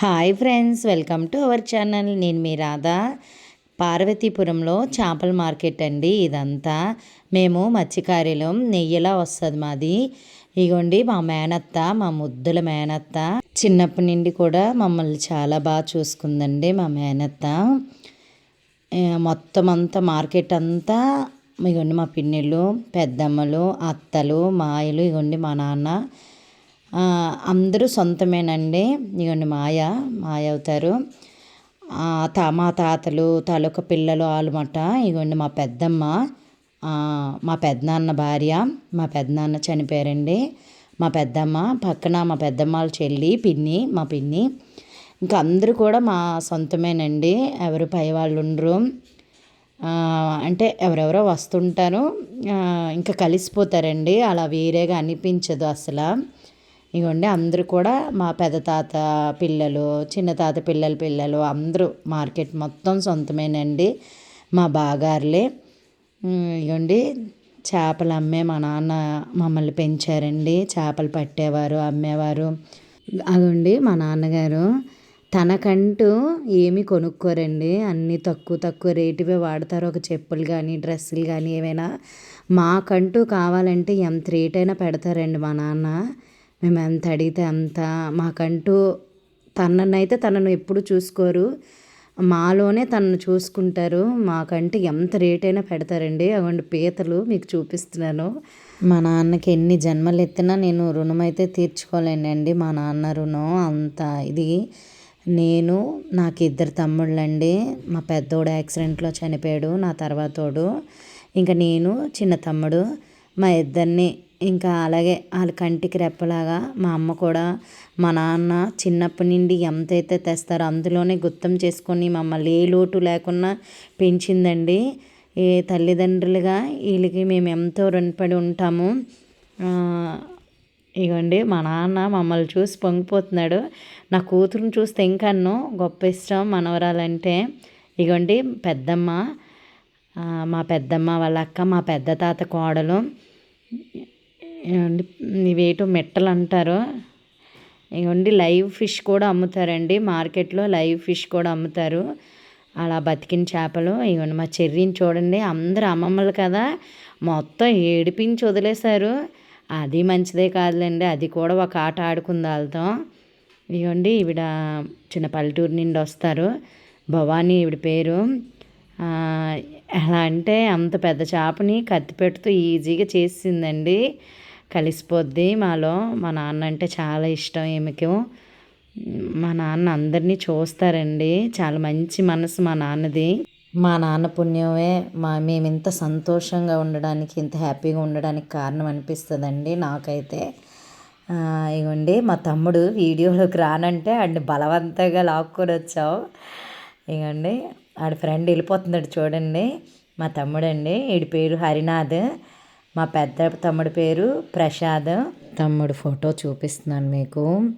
Hi friends welcome to our channel. నేను మీ రాధా. పార్వతీపురంలో చేపల మార్కెట్ అండి ఇదంతా. మేము మత్స్యకార్యులు నెయ్యిలా వస్తుంది మాది. ఇగోండి మా మేనత్త మా ముద్దుల మేనత్త. చిన్నప్పటి నుండి కూడా మమ్మల్ని చాలా బాగా చూసుకుందండి మా మేనత్త. మొత్తం అంతా మార్కెట్ అంతా ఇగోండి మా పిన్నిళ్ళు పెద్దమ్మలు అత్తలు మాయలు ఇగోండి మా నాన్న. అందరూ సొంతమేనండి. ఇగోండి మాయ మాయ అవుతారు మా తాతలు తాలూకా పిల్లలు ఆలుమట. ఇగోండి మా పెద్దమ్మ మా పెద్దనాన్న భార్య మా పెద్దనాన్న చనిపోయారండి. మా పెద్దమ్మ పక్కన మా పెద్దమ్మ వాళ్ళ చెల్లి పిన్ని మా పిన్ని. ఇంకా అందరూ కూడా మా సొంతమేనండి. ఎవరు పై వాళ్ళు ఉండరు. అంటే ఎవరెవరో వస్తుంటారు. ఇంకా కలిసిపోతారండి. అలా వేరేగా అనిపించదు అసలు. ఇగోండి అందరూ కూడా మా పెద్ద తాత పిల్లలు చిన్న తాత పిల్లల పిల్లలు అందరూ మార్కెట్ మొత్తం సొంతమేనండి మా బాగారులే. ఇగోండి చేపలు అమ్మే మా నాన్న మమ్మల్ని పెంచారండి చేపలు పట్టేవారు అమ్మేవారు. అదండి మా నాన్నగారు తనకంటూ ఏమి కొనుక్కోరండి అన్నీ తక్కువ తక్కువ రేటువే వాడతారు ఒక చెప్పులు కానీ డ్రెస్సులు కానీ ఏవైనా. మాకంటూ కావాలంటే ఎంత రేట్ అయినా పెడతారండి మా నాన్న. మేము ఎంత అడిగితే అంత మాకంటూ తననైతే తనను ఎప్పుడు చూసుకోరు. మాలోనే తనను చూసుకుంటారు. మాకంటే ఎంత రేట్ అయినా పెడతారండి. అవండి పీతలు మీకు చూపిస్తున్నాను. మా నాన్నకి ఎన్ని జన్మలు ఎత్తినా నేను రుణం అయితే తీర్చుకోలేనండి. మా నాన్న రుణం అంత ఇది. నేను నాకు ఇద్దరు తమ్ముళ్ళండి. మా పెద్దోడు యాక్సిడెంట్లో చనిపోయాడు నా తర్వాతోడు. ఇంకా నేను చిన్న తమ్ముడు. మా ఇద్దరిని ఇంకా అలాగే వాళ్ళ కంటికి రెప్పలాగా మా అమ్మ కూడా మా నాన్న చిన్నప్పటి నుండి ఎంతైతే తెస్తారో అందులోనే గుత్తం చేసుకొని మమ్మల్ని ఏ లోటు లేకుండా పెంచిందండి. ఏ తల్లిదండ్రులుగా వీళ్ళకి మేము ఎంతో రుణపడి ఉంటాము. ఇగోండి మా నాన్న మమ్మల్ని చూసి పొంగిపోతున్నాడు. నా కూతురుని చూస్తే ఇంకన్నో గొప్ప ఇష్టం మనవరాలంటే. ఇగోండి పెద్దమ్మ మా పెద్దమ్మ వాళ్ళ అక్క మా పెద్ద తాత కోడలు. ఇవేటో మెట్టలు అంటారు ఇవ్వండి లైవ్ ఫిష్ కూడా అమ్ముతారండి. మార్కెట్లో లైవ్ ఫిష్ కూడా అమ్ముతారు. అలా బతికిన చేపలు. ఇవ్వండి మా చెర్రీని చూడండి. అందరు అమ్మమ్మలు కదా. మొత్తం ఏడిపించి వదిలేశారు. అది మంచిదే కాదులేండి. అది కూడా ఒక ఆట ఆడుకుంది వాళ్ళతో. ఇవ్వండి ఈవిడ చిన్న పల్లెటూరు నుండి వస్తారు. భవానీ ఈవిడ పేరు. ఎలా అంటే అంత పెద్ద చేపని కత్తిపెట్టుతూ ఈజీగా చేసిందండి. కలిసిపోద్ది మాలో. మా నాన్న అంటే చాలా ఇష్టం ఈమెకి. మా నాన్న అందరినీ చూస్తారండి. చాలా మంచి మనసు మా నాన్నది. మా నాన్న పుణ్యమే. మా మేము ఇంత సంతోషంగా ఉండడానికి ఇంత హ్యాపీగా ఉండడానికి కారణం అనిపిస్తుందండి నాకైతే. ఇగోండి మా తమ్ముడు వీడియోలోకి రానంటే ఆడిని బలవంతంగా లాక్కొని వచ్చావు ఇగండి. ఆడ ఫ్రెండ్ వెళ్ళిపోతున్నాడు చూడండి. మా తమ్ముడండి. వీడి పేరు హరినాథ్. మా పెద్ద తమ్ముడి పేరు ప్రసాద్. తమ్ముడు ఫోటో చూపిస్తున్నాను మీకు.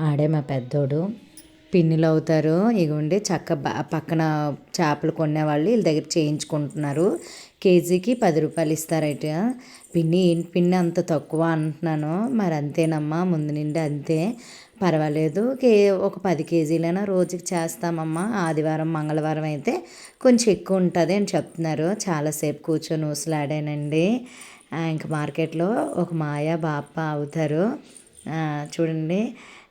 ఆడే మా పెద్దోడు. పిన్నులు అవుతారు. ఇగోండి చక్క పక్కన చేపలు కొనేవాళ్ళు వీళ్ళ దగ్గర చేయించుకుంటున్నారు. కేజీకి పది రూపాయలు ఇస్తారట. పిన్ని ఏంటి పిన్ని అంత తక్కువ అంటున్నాను. మరి అంతేనమ్మా ముందు నుండి అంతే. పర్వాలేదు కే ఒక పది కేజీలైనా రోజుకి చేస్తామమ్మా. ఆదివారం మంగళవారం అయితే కొంచెం ఎక్కువ ఉంటుంది అని చెప్తున్నారు. చాలాసేపు కూర్చొని ఊసలాడానండి. ఇంకా మార్కెట్లో ఒక మాయ బాప అవుతారు. చూడండి.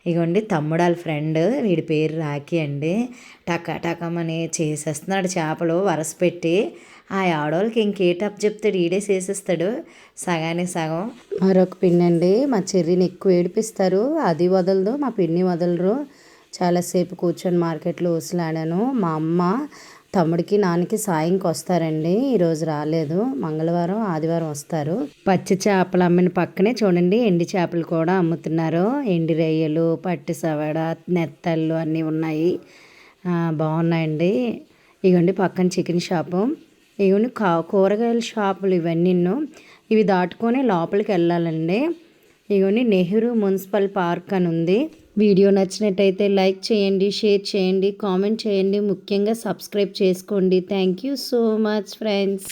ఇగోండి తమ్ముడు వాళ్ళ ఫ్రెండ్ వీడి పేరు రాఖీ అండి. టకాటకమని చేసేస్తున్నాడు చేపలు వరస పెట్టి. ఆ ఆడవాళ్ళకి ఇంకేటప్ చెప్తాడు ఈడే చేసేస్తాడు. సగానికి సగం. మరొక పిన్ని అండి మా చెర్రీని ఎక్కువ ఏడిపిస్తారు. అది వదలదు మా పిన్ని వదలరు. చాలాసేపు కూర్చొని మార్కెట్లో ఊసలాడాను మా అమ్మ తమ్ముడికి నాన్నకి సాయంకి వస్తారండి. ఈరోజు రాలేదు. మంగళవారం ఆదివారం వస్తారు. పచ్చి చేపలు అమ్మిన పక్కనే చూడండి ఎండి చేపలు కూడా అమ్ముతున్నారు. ఎండి రొయ్యలు పట్టి సవడ నెత్తళ్ళు అన్నీ ఉన్నాయి. బాగున్నాయండి. ఇగోండి పక్కన చికెన్ షాపు. ఇవన్నీ కూరగాయల షాపులు ఇవన్నీ ఇవి దాటుకొని లోపలికి వెళ్ళాలండి. ఇవన్నీ నెహ్రూ మున్సిపల్ పార్క్ అని ఉంది. వీడియో నచ్చినట్టయితే లైక్ చేయండి షేర్ చేయండి కామెంట్ చేయండి. ముఖ్యంగా సబ్స్క్రైబ్ చేసుకోండి. Thank you so much friends.